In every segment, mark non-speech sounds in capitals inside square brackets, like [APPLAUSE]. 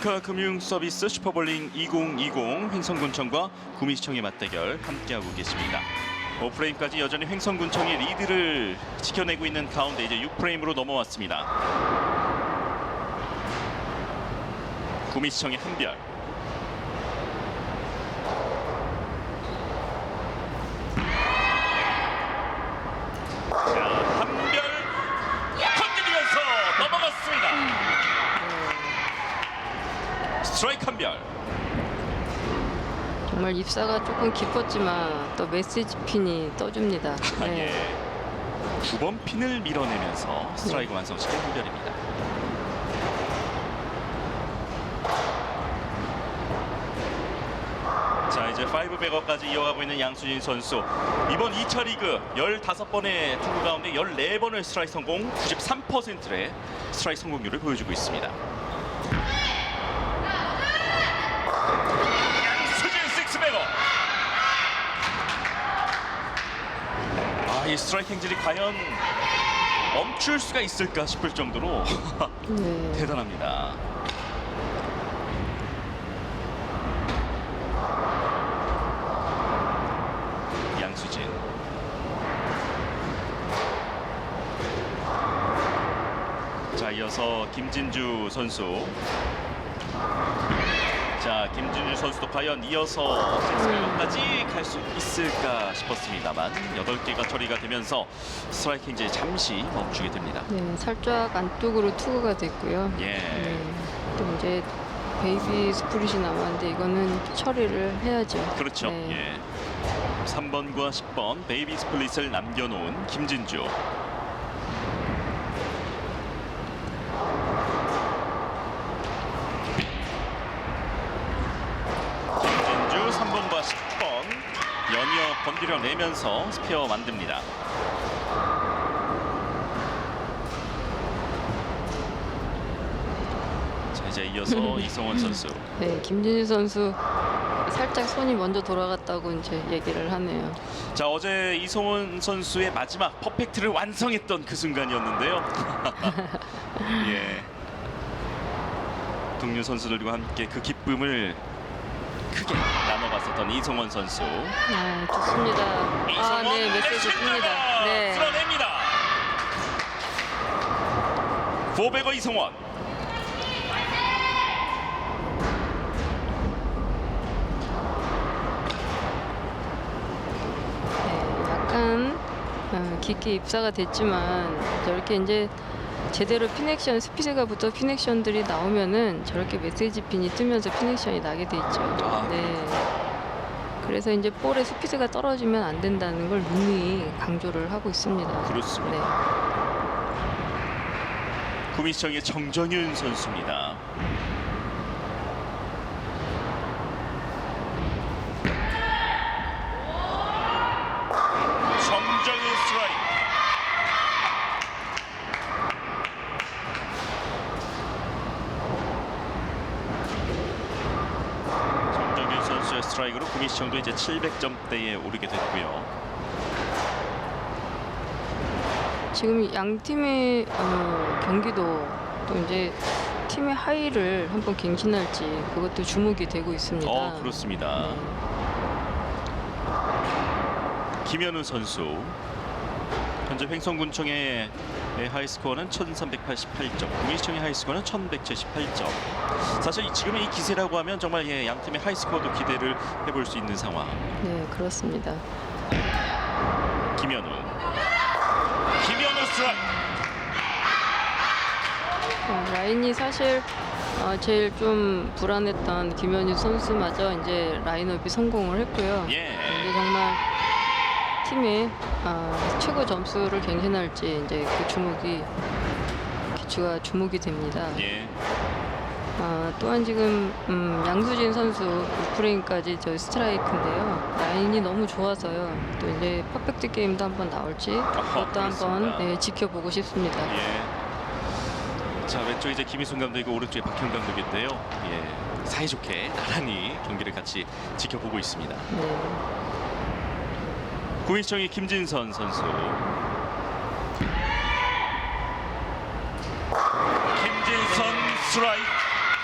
렌카 금융 서비스 슈퍼볼링 2020 횡성군청과 구미시청의 맞대결 함께하고 계십니다. 5프레임까지 여전히 횡성군청이 리드를 지켜내고 있는 가운데 이제 6프레임으로 넘어왔습니다. 구미시청의 한별. 자, 한별 건드리면서 넘어갔습니다. 스트라 이크 한별. 정말 입사가 조금 깊었지만 또 메시지 핀이 떠줍니다. [LAUGHS] 아, 네. 예. 두번 핀을 밀어내면서 스트라이크 완성시킨 한별입니다. 자 이제 5백어까지 이어가고 있는 양수진 선수 이번 2차 리그 15번의 투구 가운데 14번의 스트라이크 성공 93%의 스트라이크 성공률을 보여주고 있습니다 양수진 식스백어 아 이 스트라이크 행진이 과연 멈출 수가 있을까 싶을 정도로 [LAUGHS] 네. 대단합니다. 양수진. 자 이어서 김진주 선수 자 김진주 선수도 과연 이어서 잭스백까지 갈 수 있을까 싶었습니다만 8개가 처리가 되면서 스트라이크 행진이 잠시 멈추게 됩니다 네, 살짝 안쪽으로 투구가 됐고요. 예. 네. 또 이제 베이비 스프릿이 남았는데 이거는 처리를 해야죠. 그렇죠. 네. 예. 3번과 10번 베이비 스플릿을 남겨놓은. 김진주 3번과 10번 연이어 건드려 내면서 스페어 만듭니다. 자 이제 이어서 [LAUGHS] 이성원 선수. 네, 김진주 선수 살짝 손이 먼저 돌아갔다고 이제 얘기를 하네요. 자 어제 이성훈 선수의 마지막 퍼펙트를 완성했던 그 순간이었는데요. [LAUGHS] [LAUGHS] 예. 동료 선수들과 함께 그 기쁨을 크게 나눠봤었던 이성원 선수. 네, 좋습니다. 아, 이성원 네, 메시지 씁니다. 네. 쓸어냅니다. 포베거 이성원. 네, 약간 어, 깊게 입사가 됐지만 저렇게 이제 제대로 피넥션 스피드가 붙어 피넥션들이 나오면은 저렇게 메시지 핀이 뜨면서 피넥션이 나게 돼 있죠. 아, 네. 그래서 이제 볼의 스피드가 떨어지면 안 된다는 걸 누누이 강조를 하고 있습니다. 그렇습니다. 네. 구미시청의 정정윤 선수입니다. 정정윤 스트라이크. 정정윤 선수의 스트라이크로 구미시청도 이제 700점대에 오르게 됐고요. 지금 양 팀의 어, 경기도 또 이제 팀의 하이를 한번 갱신할지 그것도 주목이 되고 있습니다. 어 그렇습니다. 네. 김현우 선수 현재 횡성군청의 하이스코어는 1388점, 구미시청의 하이스코어는 1178점. 사실 이- 지금의 이 기세라고 하면 정말 예, 양 팀의 하이스코어도 기대를 해볼 수 있는 상황. 네, 그렇습니다. 김현우, 김현우 스트라이크. 어, 라인이 사실 어, 제일 좀 불안했던 김현희 선수마저 이제 라인업이 성공을 했고요. 예. 이제 정말 팀의 어, 최고 점수를 갱신할지 이제 그 주목이 기추가 주목이 됩니다. 예. 아, 또한 지금 음, 양수진 선수 프레임까지 저희 스트라이크인데요. 라인이 너무 좋아서요. 또 이제 퍼펙트 게임도 한번 나올지 그것도 한번. 네, 지켜보고 싶습니다. 예. 자 왼쪽 이제 김희순 감독이고 오른쪽에 박형 감독인데요. 예. 사이좋게 나란히 경기를 같이 지켜보고 있습니다. 네. 구미시청의 김진선 선수. 김진선 스트라이크.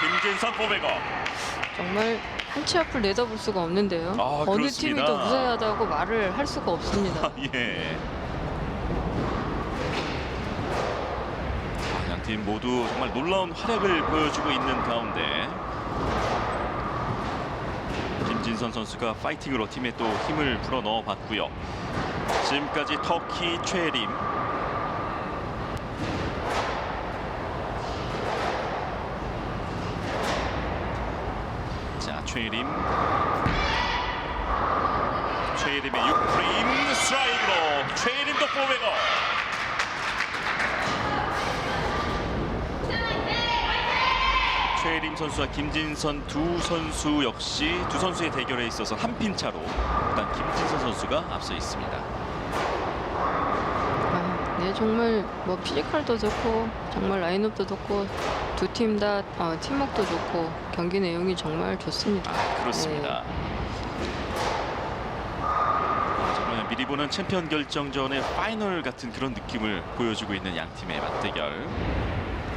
김진선 400억. 정말 한치 앞을 내다볼 수가 없는데요. 아, 어느 그렇습니다. 팀이 더 무사하다고 말을 할 수가 없습니다. [LAUGHS] 예. 아, 양팀 모두 정말 놀라운 활약을 보여주고 있는 가운데 김진선 선수가 파이팅으로 팀에 또 힘을 불어 넣어 봤고요. 지금까지 터키 최림. 자 최림. 최림의 6프레임 스트라이크로 최림도 400억 최림 선수와 김진선 두 선수 역시 두 선수의 대결에 있어서 한 핀 차로 일단 김진선 선수가 앞서 있습니다. 아, 네 정말 뭐 피지컬도 좋고 정말 라인업도 좋고 두 팀다 어, 팀워크도 좋고 경기 내용이 정말 좋습니다. 아, 그렇습니다. 정말 미리 보는 챔피언 결정전의 파이널 같은 그런 느낌을 보여주고 있는 양 팀의 맞대결.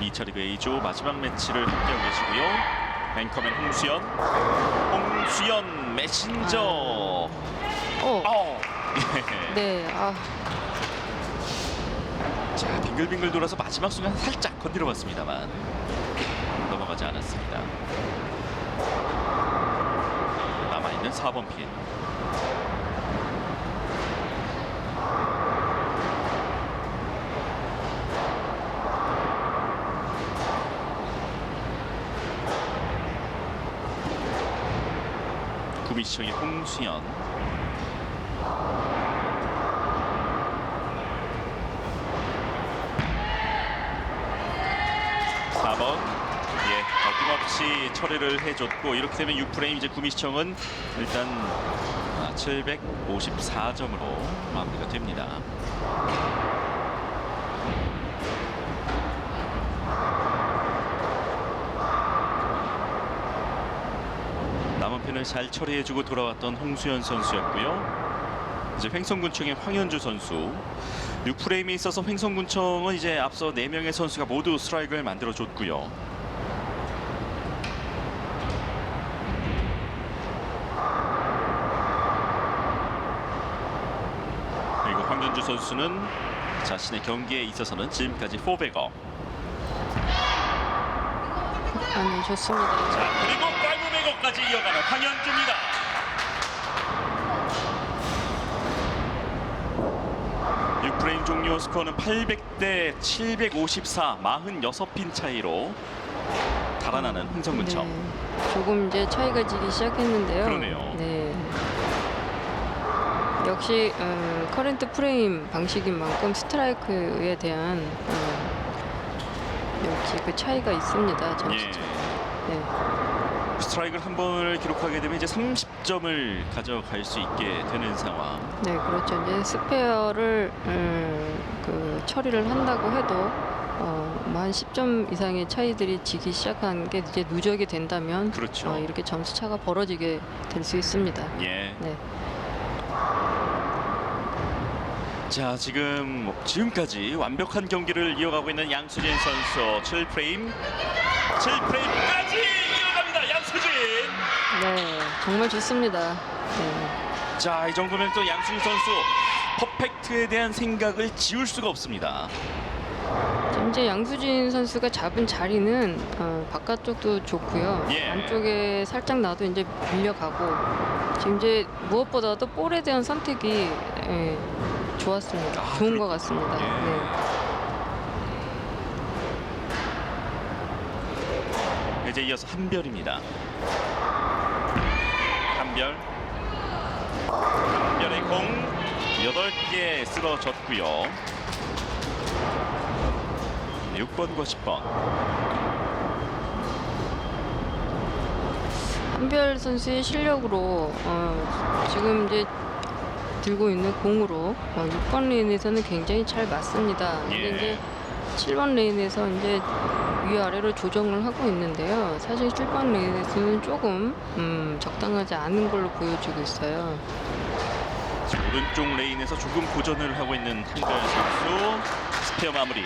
2차 리그 A조 마지막 매치를 함께하고 계시고요. 앵커맨 홍수연, 홍수연 메신저. 어, 어. 예. [LAUGHS] 네, 아, 자 빙글빙글 돌아서 마지막 순간 살짝 건드려 봤습니다만 넘어가지 않았습니다. 남아 있는 4번 핀. 구미시청의 홍수연 4번 예 어김없이 처리를 해줬고 이렇게 되면 6프레임 이제 구미시청은 일단 754점으로 마무리가 됩니다. 핀을 잘 처리해주고 돌아왔던 홍수연 선수였고요. 이제 횡성군청의 황현주 선수 6프레임에 있어서 횡성군청은 이제 앞서 4명의 선수가 모두 스트라이크를 만들어줬고요. 그리고 황현주 선수는 자신의 경기에 있어서는 지금까지 400억. 아, 네, 좋습니다. 자 그리고 500억까지 이어가는 황현주입니다. 육프레임 종료 스코어는 800대 754, 46핀 차이로 달아나는 흥성군청. 네, 조금 이제 차이가 지기 시작했는데요. 그러네요. 네. 역시 어, 커렌트 프레임 방식인 만큼 스트라이크에 대한 어, 역시 그 차이가 있습니다. 예. 점수차. 네. 스트라이크를 한 번을 기록하게 되면 이제 30점을 가져갈 수 있게 되는 상황. 네, 그렇죠. 이제 스페어를 음, 그 처리를 한다고 해도 어, 뭐한 10점 이상의 차이들이 지기 시작한 게 이제 누적이 된다면 그렇죠. 어, 이렇게 점수 차가 벌어지게 될 수 있습니다. 예. 네. 자 지금 뭐 지금까지 완벽한 경기를 이어가고 있는 양수진 선수 7프레임 7프레임까지 이어갑니다 양수진 네, 정말 좋습니다. 네. 자 이 정도면 또 양수진 선수 퍼펙트에 대한 생각을 지울 수가 없습니다 이제 양수진 선수가 잡은 자리는 어, 바깥쪽도 좋고요. 예. 안쪽에 살짝 나도 이제 밀려가고 지금 이제 무엇보다도 볼에 대한 선택이 예, 좋았습니다. 아, 좋은 것 그렇군요. 같습니다. 예. 네. 이제 이어서 한별입니다 한별 한별의 공 8개 쓰러졌고요 6번과 10번 한별 선수의 실력으로 어, 지금 이제 들고 있는 공으로 어, 6번 레인에서는 굉장히 잘 맞습니다. 근데 예. 이제 7번 레인에서 이제 위아래로 조정을 하고 있는데요. 사실 7번 레인에서는 조금 음, 적당하지 않은 걸로 보여지고 있어요. 오른쪽 레인에서 조금 고전을 하고 있는 한별 선수 스페어 마무리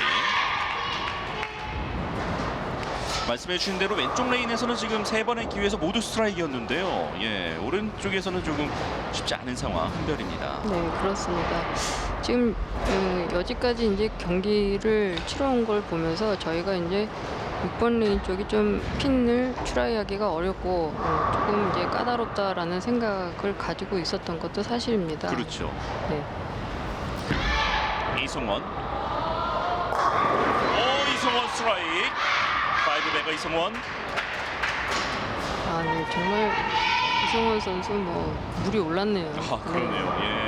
말씀해 주신 대로 왼쪽 레인에서는 지금 세 번의 기회에서 모두 스트라이크였는데요. 예, 오른쪽에서는 조금 쉽지 않은 상황 한별입니다. 네, 그렇습니다. 지금 어, 여지까지 이제 경기를 치러온 걸 보면서 저희가 이제 6번 레인 쪽이 좀 핀을 트라이하기가 어렵고 어, 조금 이제 까다롭다라는 생각을 가지고 있었던 것도 사실입니다. 그렇죠. 네. 이승원. 오, 이승원 스트라이크. 파이브 배가 이승원. 아, 네, 정말 이성원 선수 뭐 물이 올랐네요. 아, 그러네요. 예.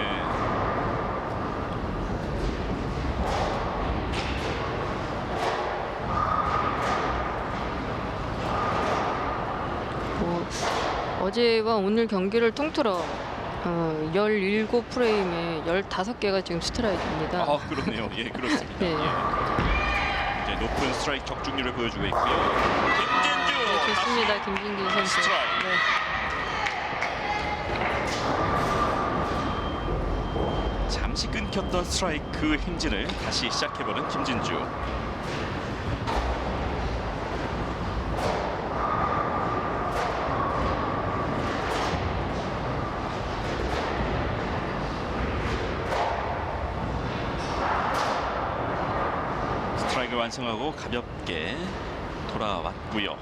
뭐 어제와 오늘 경기를 통틀어 어, 17프레임에 15개가 지금 스트라이크입니다. 아, 그러네요. 예, 그렇습니다. 네. 예. 이제 높은 스트라이크 적중률을 보여주고 있고요. 김진주. 네, 좋습니다, 김진규 선수. 스트라이크. 네. 잠시 끊겼던 스트라이크 행진을 다시 시작해보는 김진주. 스트라이크 완성하고 가볍게 돌아왔고요.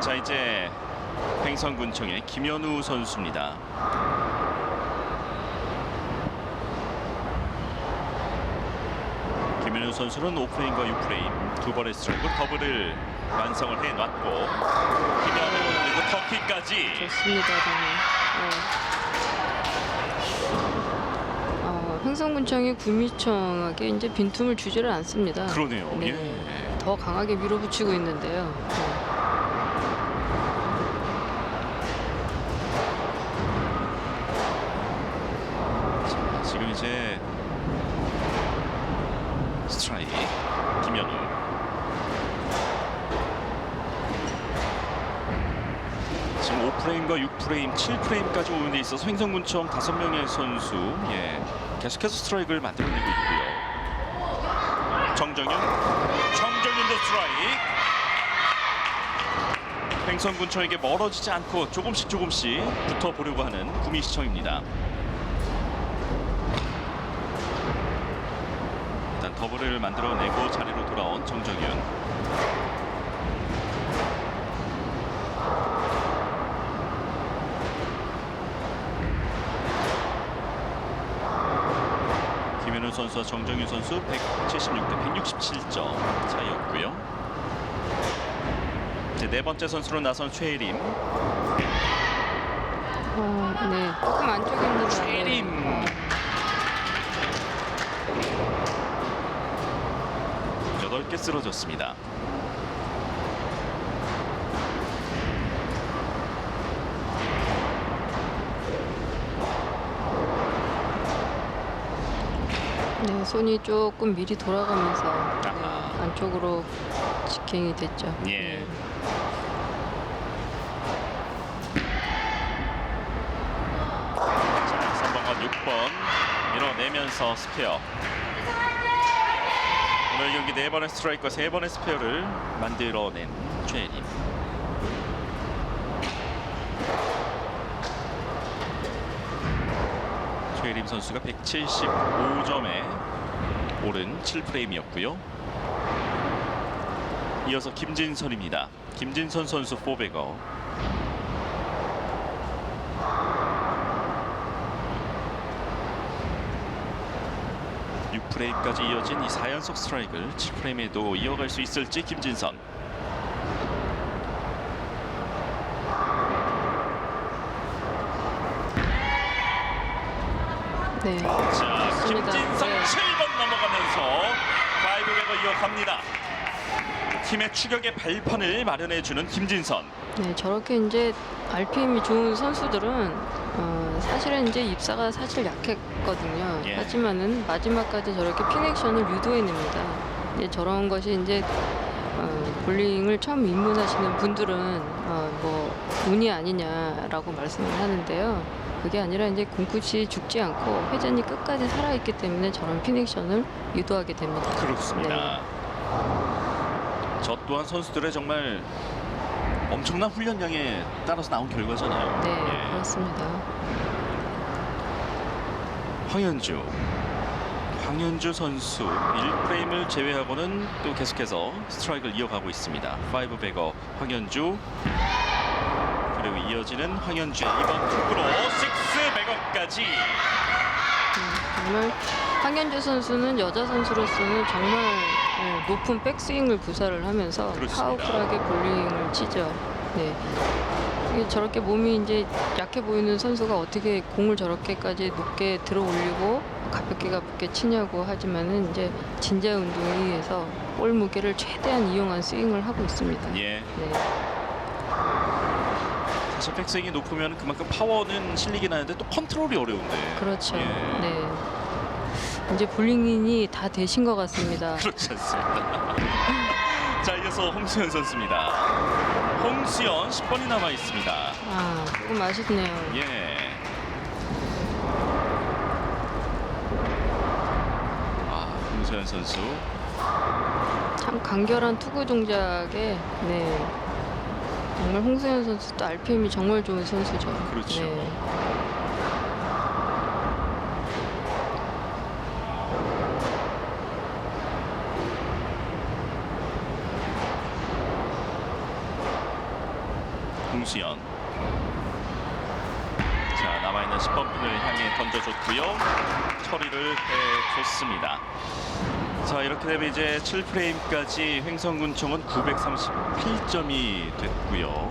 자 이제 횡성군청의 김현우 선수입니다. 김현우 선수는 5프레임과 6프레임 두 번의 스트라이크로 더블을 완성을 해놨고 김현우 그리고 터키까지 좋습니다. 네. 어, 횡성군청이 구미청에게 이제 빈틈을 주지를 않습니다. 그러네요. 네. 예. 더 강하게 밀어붙이고 있는데요. 네. 자, 지금 이제 스트라이크 김현우 지금 5프레임과 6프레임, 7프레임까지 오는 데 있어서 횡성군청 5명의 선수 예, 계속해서 스트라이크를 만들어내고 있고요. 정정윤, 정정윤도 스트라이크. 횡성 군청에게 멀어지지 않고 조금씩 조금씩 붙어보려고 하는 구미시청입니다. 일단 더블을 만들어내고 자리로 돌아온 정정윤. 김현우 선수와 정정윤 선수 176대 167점 차이였고요. 이제 네 번째 선수로 나선 최혜림. 어, 네, 조금 안쪽입니다. 최림. 네. 여덟 개 쓰러졌습니다. 네, 손이 조금 미리 돌아가면서 네, 아하. 안쪽으로 직행이 됐죠. 예. 네. 자, 3번과 6번 밀어내면서 스페어. 오늘 경기 4번의 스트라이크와 3번의 스페어를 만들어낸 최혜림. 최혜림 선수가 175점에 오른 7프레임이었고요. 이어서 김진선입니다. 김진선 선수 4배거. 6프레임까지 이어진 이 4연속 스트라이크를 7프레임에도 이어갈 수 있을지 김진선 네. 자 좋습니다. 김진선 네. 7번 넘어가면서 5백을 이어갑니다 팀의 추격의 발판을 마련해주는 김진선 네, 저렇게 이제 RPM이 좋은 선수들은 어, 사실은 이제 입사가 사실 약했거든요. 예. 하지만은 마지막까지 저렇게 핀액션을 유도해냅니다. 이제 저런 것이 이제 어, 볼링을 처음 입문하시는 분들은 어, 뭐 운이 아니냐라고 말씀을 하는데요. 그게 아니라 이제 공끝이 죽지 않고 회전이 끝까지 살아있기 때문에 저런 핀액션을 유도하게 됩니다. 그렇습니다 저 또한 선수들의 정말 엄청난 훈련량에 따라서 나온 결과잖아요. 네, 예. 그렇습니다. 황현주. 황현주 선수 1프레임을 제외하고는 또 계속해서 스트라이크를 이어가고 있습니다. 5백어 황현주 그리고 이어지는 황현주의 이번 투구로 6백어까지 정말 황현주 선수는 여자 선수로서는 정말 네, 높은 백스윙을 구사를 하면서 그렇습니다. 파워풀하게 볼링을 치죠. 네. 이게 저렇게 몸이 이제 약해 보이는 선수가 어떻게 공을 저렇게까지 높게 들어 올리고 가볍게 가볍게 치냐고 하지만은 이제 진자 운동에 의해서 볼 무게를 최대한 이용한 스윙을 하고 있습니다. 예. 네. 사실 백스윙이 높으면 그만큼 파워는 실리긴 하는데 또 컨트롤이 어려운데 그렇죠. 예. 네. 이제 볼링인이 다 되신 것 같습니다. [LAUGHS] 그렇지 않습니다. [LAUGHS] 자 이어서 홍수연 선수입니다. 홍수연 10번이 남아 있습니다. 아, 조금 아쉽네요. 예. 아 홍수연 선수 참 간결한 투구 동작에 네. 정말 홍수현 선수도 RPM이 정말 좋은 선수죠. 그렇죠. 네. 홍수연. 자 남아있는 10번 핀을 향해 던져줬고요. 처리를 해줬습니다. 자 이렇게 되면 이제 7프레임까지 횡성군청은 938점이 됐고요.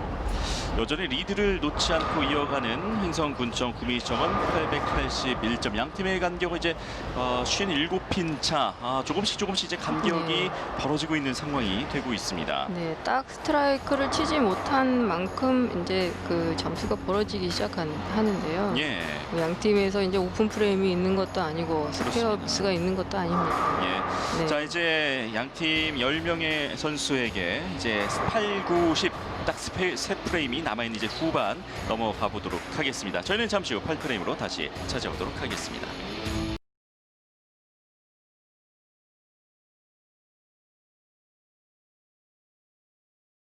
여전히 리드를 놓지 않고 이어가는 횡성군청 구미시청은 881점. 양 팀의 간격은 이제 어, 57핀 차. 아, 조금씩 조금씩 이제 간격이 네. 벌어지고 있는 상황이 되고 있습니다. 네, 딱 스트라이크를 치지 못한 만큼 이제 그 점수가 벌어지기 시작하는데요. 예. 양 팀에서 이제 오픈 프레임이 있는 것도 아니고 스페어 그렇습니다. 미스가 있는 것도 아닙니다. 예. 네. 자 이제 양 팀 10명의 선수에게 이제 8, 9, 10 딱세 프레임이 남아있는 이제 후반 넘어가 보도록 하겠습니다. 저희는 잠시 후 8프레임으로 다시 찾아오도록 하겠습니다.